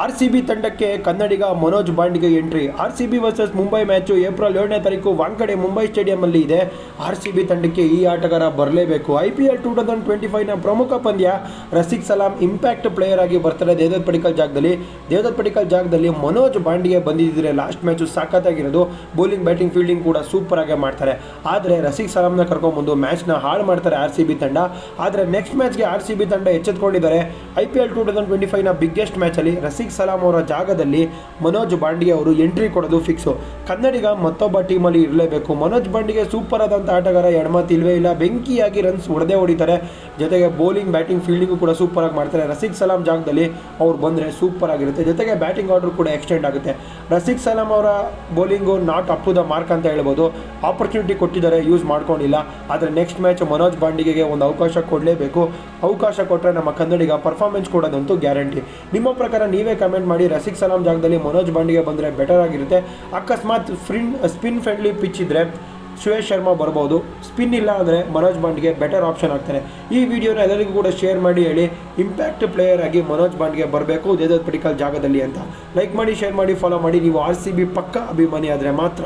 R C B ತಂಡಕ್ಕೆ ಕನ್ನಡಿಗ Manoj Bhandage entry. R C B versus Mumbai match April ಏಳನೇ ತಾರೀಕು ವಾಂಕಡೆ ಮುಂಬೈ ಸ್ಟೇಡಿಯಂನಲ್ಲಿ ಇದೆ. R C B ತಂಡಕ್ಕೆ ಈ ಆಟಗಾರ ಬರಲೇಬೇಕು. I P L two thousand twenty ಫೈವ್ನ ಪ್ರಮುಖ ಪಂದ್ಯ ರಸಿಕ್ ಸಲಾಂ ಇಂಪ್ಯಾಕ್ಟ್ ಪ್ಲೇಯರ್ ಆಗಿ ಬರ್ತಾರೆ ದೇವದತ್ ಪಡಿಕಲ್ ಜಾಗದಲ್ಲಿ. ದೇವದತ್ ಪಡಿಕಲ್ ಜಾಗದಲ್ಲಿ ಮನೋಜ್ ಬಾಂಡಿಗೆ ಬಂದಿದ್ದರೆ ಲಾಸ್ಟ್ ಮ್ಯಾಚು ಸಾಕತ್ತಾಗಿರೋದು. ಬೌಲಿಂಗ್ ಬ್ಯಾಟಿಂಗ್ ಫೀಲ್ಡಿಂಗ್ ಕೂಡ ಸೂಪರ್ ಆಗಿ ಮಾಡ್ತಾರೆ. ಆದರೆ ರಸಿಕ್ ಸಲಾಂನ ಕರ್ಕೊಂಬಂದು ಮ್ಯಾಚ್ನ ಹಾಳು ಮಾಡ್ತಾರೆ ಆರ್ ಸಿ ಬಿ ತಂಡ. ಆದರೆ ನೆಕ್ಸ್ಟ್ ಮ್ಯಾಚ್ಗೆ ಆರ್ ಸಿ ಬಿ ತಂಡ ಎಚ್ಚೆತ್ಕೊಂಡಿದ್ದಾರೆ. I P L two thousand twenty ಫೈವ್ನ biggest ಮ್ಯಾಚಲ್ಲಿ ರಸಿಕ್ ಸಲಾಂ ಅವರ ಜಾಗದಲ್ಲಿ ಮನೋಜ್ ಬಾಂಡಿಗೆ ಅವರು ಎಂಟ್ರಿ ಕೊಡೋದು ಫಿಕ್ಸು. ಕನ್ನಡಿಗ ಮತ್ತೊಬ್ಬ ಟೀಮಲ್ಲಿ ಇರಲೇಬೇಕು. ಮನೋಜ್ ಬಾಂಡಿಗೆ ಸೂಪರ್ ಆದಂಥ ಆಟಗಾರ ಎಡಮತ್ ಇಲ್ವೇ ಇಲ್ಲ. ಬೆಂಕಿಯಾಗಿ ರನ್ಸ್ ಹೊಡೆದೇ ಹೊಡಿತಾರೆ. ಜೊತೆಗೆ ಬೌಲಿಂಗ್ ಬ್ಯಾಟಿಂಗ್ ಫೀಲ್ಡಿಂಗು ಕೂಡ ಸೂಪರ್ ಆಗಿ ಮಾಡ್ತಾರೆ. ರಸಿಕ್ ಸಲಾಂ ಜಾಗದಲ್ಲಿ ಅವ್ರು ಬಂದರೆ ಸೂಪರ್ ಆಗಿರುತ್ತೆ. ಜೊತೆಗೆ ಬ್ಯಾಟಿಂಗ್ ಆರ್ಡರ್ ಕೂಡ ಎಕ್ಸ್ಟೆಂಡ್ ಆಗುತ್ತೆ. ರಸಿಕ್ ಸಲಾಂ ಅವರ bowling not up to the mark ಅಂತ ಹೇಳ್ಬೋದು. ಆಪರ್ಚುನಿಟಿ ಕೊಟ್ಟಿದ್ದಾರೆ ಯೂಸ್ ಮಾಡ್ಕೊಂಡಿಲ್ಲ. ಆದರೆ ನೆಕ್ಸ್ಟ್ ಮ್ಯಾಚ್ ಮನೋಜ್ ಬಾಂಡಿಗೆಗೆ ಒಂದು ಅವಕಾಶ ಕೊಡಲೇಬೇಕು. ಅವಕಾಶ ಕೊಟ್ಟರೆ ನಮ್ಮ ಕನ್ನಡಿಗ ಪರ್ಫಾರ್ಮೆನ್ಸ್ ಕೊಡೋದಂತೂ ಗ್ಯಾರಂಟಿ ನಿಮ್ಮ ಪ್ರಕಾರ ನೀವೇ ಕಮೆಂಟ್ ಮಾಡಿ, ರಸಿಕ್ ಸಲಾಂ ಜಾಗದಲ್ಲಿ ಮನೋಜ್ ಬಾಂಡಿಗೆ ಬಂದರೆ ಬೆಟರ್ ಆಗಿರುತ್ತೆ. ಅಕಸ್ಮಾತ್ ಫ್ರಿನ್ ಸ್ಪಿನ್ ಫ್ರೆಂಡ್ಲಿ ಪಿಚ್ ಇದ್ದರೆ ಸುಯೇಶ್ ಶರ್ಮಾ ಬರ್ಬೋದು. ಸ್ಪಿನ್ ಇಲ್ಲ ಅಂದರೆ ಮನೋಜ್ ಬಾಂಡ್ಗೆ ಬೆಟರ್ ಆಪ್ಷನ್ ಆಗ್ತಾರೆ. ಈ ವಿಡಿಯೋನ ಎಲ್ಲರಿಗೂ ಕೂಡ ಶೇರ್ ಮಾಡಿ ಹೇಳಿ. ಇಂಪ್ಯಾಕ್ಟ್ ಪ್ಲೇಯರ್ ಆಗಿ ಮನೋಜ್ ಬಾಂಡ್ಗೆ ಬರಬೇಕು, ದೇದತ್ ಪಡಿಕಲ್ ಜಾಗದಲ್ಲಿ ಅಂತ. ಲೈಕ್ ಮಾಡಿ ಶೇರ್ ಮಾಡಿ ಫಾಲೋ ಮಾಡಿ. ನೀವು ಆರ್ ಸಿ ಬಿ ಪಕ್ಕ ಅಭಿಮಾನಿ ಆದರೆ ಮಾತ್ರ.